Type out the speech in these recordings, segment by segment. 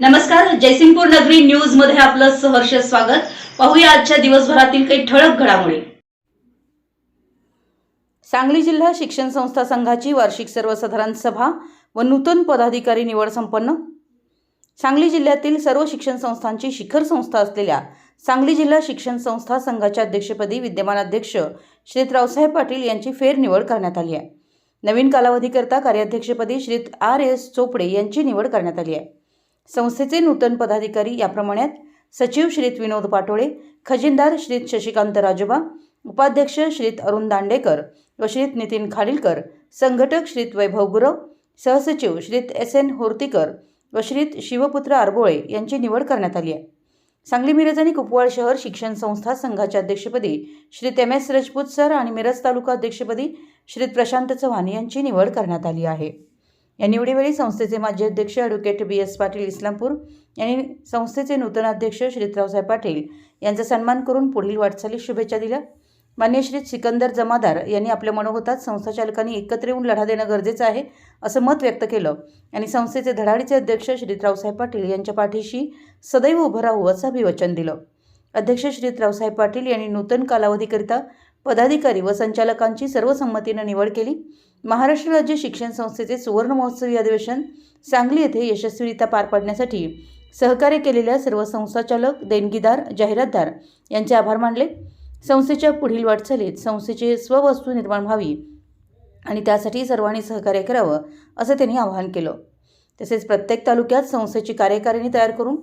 नमस्कार जयसिंगपूर नगरी न्यूजमध्ये आपलं सहर्ष स्वागत. पाहूया आजच्या दिवसभरातील काही ठळक घडामोडी. सांगली जिल्हा शिक्षण संस्था संघाची वार्षिक सर्वसाधारण सभा व नूतन पदाधिकारी निवड संपन्न. सांगली जिल्ह्यातील सर्व शिक्षण संस्थांची शिखर संस्था असलेल्या सांगली जिल्हा शिक्षण संस्था संघाच्या अध्यक्षपदी विद्यमान अध्यक्ष श्रीत रावसाहेब पाटील यांची फेरनिवड करण्यात आली आहे. नवीन कालावधीकरता कार्याध्यक्षपदी श्रीत आर एस चोपडे यांची निवड करण्यात आली आहे. संस्थेचे नूतन पदाधिकारी याप्रमाणे सचिव श्रीत विनोद पाटोळे खजिनदार श्रीत शशिकांत राजोबा उपाध्यक्ष श्रीत अरुण दांडेकर व श्रीत नितीन खाडीलकर संघटक श्रीत वैभव गुरव सहसचिव श्रीत एस एन होर्तीकर व श्रीत शिवपुत्र आरबोळे यांची निवड करण्यात आली आहे. सांगली मिरज आणि कुपवाड शहर शिक्षण संस्था संघाच्या अध्यक्षपदी श्रीत एम एस रजपूत सर आणि मिरज तालुका अध्यक्षपदी श्रीत प्रशांत चव्हाण यांची निवड करण्यात आली आहे. या निवडीवेळी संस्थेचे माजी अध्यक्ष advocate B S Patil Islampur यांनी संस्थेचे नूतन अध्यक्ष श्रीत रावसाहेब पाटील यांचा सन्मान करून पुढील वाटचालीस शुभेच्छा दिल्या. मान्य श्री सिकंदर जमादार यांनी आपल्या मनोगतात संस्थाचालकांनी एकत्र येऊन लढा देणं गरजेचं आहे असं मत व्यक्त केलं. आणि संस्थेचे धडाडीचे अध्यक्ष श्रीत रावसाहेब पाटील यांच्या पाठीशी सदैव उभं राहू असं अभिवचन दिलं. अध्यक्ष श्रीत रावसाहेब पाटील यांनी नूतन कालावधीकरिता पदाधिकारी व संचालकांची सर्वसंमतीनं निवड केली. महाराष्ट्र राज्य शिक्षण संस्थेचे सुवर्ण महोत्सवी अधिवेशन सांगली येथे यशस्वीरित्या पार पाडण्यासाठी सहकार्य केलेल्या सर्व संस्थाचालक देणगीदार जाहिरातदार यांचे आभार मानले. संस्थेच्या पुढील वाटचालीत संस्थेची स्ववस्तू निर्माण व्हावी आणि त्यासाठी सर्वांनी सहकार्य करावं असं त्यांनी आवाहन केलं. तसेच प्रत्येक तालुक्यात संस्थेची कार्यकारिणी तयार करून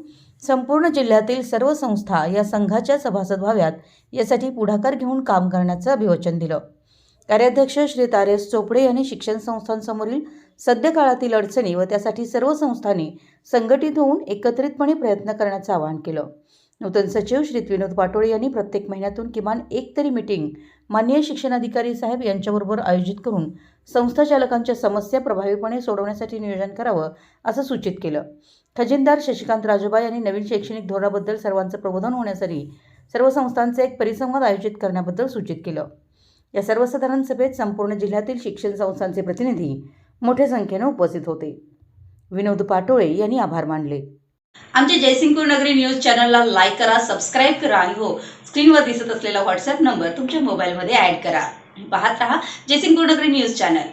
संपूर्ण जिल्ह्यातील सर्व संस्था या संघाच्या सभासद व्हाव्यात यासाठी पुढाकार घेऊन काम करण्याचं अभिवचन दिलं. कार्याध्यक्ष श्री तारेस चोपडे यांनी शिक्षण संस्थांसमोरील सध्या काळातील अडचणी व त्यासाठी सर्व संस्थांनी संघटित होऊन एकत्रितपणे प्रयत्न करण्याचं आवाहन केलं. नूतन सचिव श्री विनोद पाटोळे यांनी प्रत्येक महिन्यातून किमान एक तरी मीटिंग माननीय शिक्षणाधिकारी साहेब यांच्याबरोबर आयोजित करून संस्थाचालकांच्या समस्या प्रभावीपणे सोडवण्यासाठी नियोजन करावं असं सूचित केलं. खजिनदार शशिकांत राजोबा यांनी नवीन शैक्षणिक धोरणाबद्दल सर्वांचं प्रबोधन होण्यासाठी सर्व संस्थांचे एक परिसंवाद आयोजित करण्याबद्दल सूचित केलं. या सर्वसाधारण सभेत संपूर्ण जिल्ह्यातील शिक्षण संस्थांचे प्रतिनिधी मोठ्या संख्येनं उपस्थित होते. विनोद पाटोळे यांनी आभार मानले. आमच्या जयसिंगपूर नगरी न्यूज चॅनलला लाईक करा सबस्क्राईब करा आणि हो स्क्रीनवर दिसत असलेला व्हॉट्सअप नंबर तुमच्या मोबाईलमध्ये ॲड करा. पाहत रहा जयसिंगपूर नगरी न्यूज चॅनल.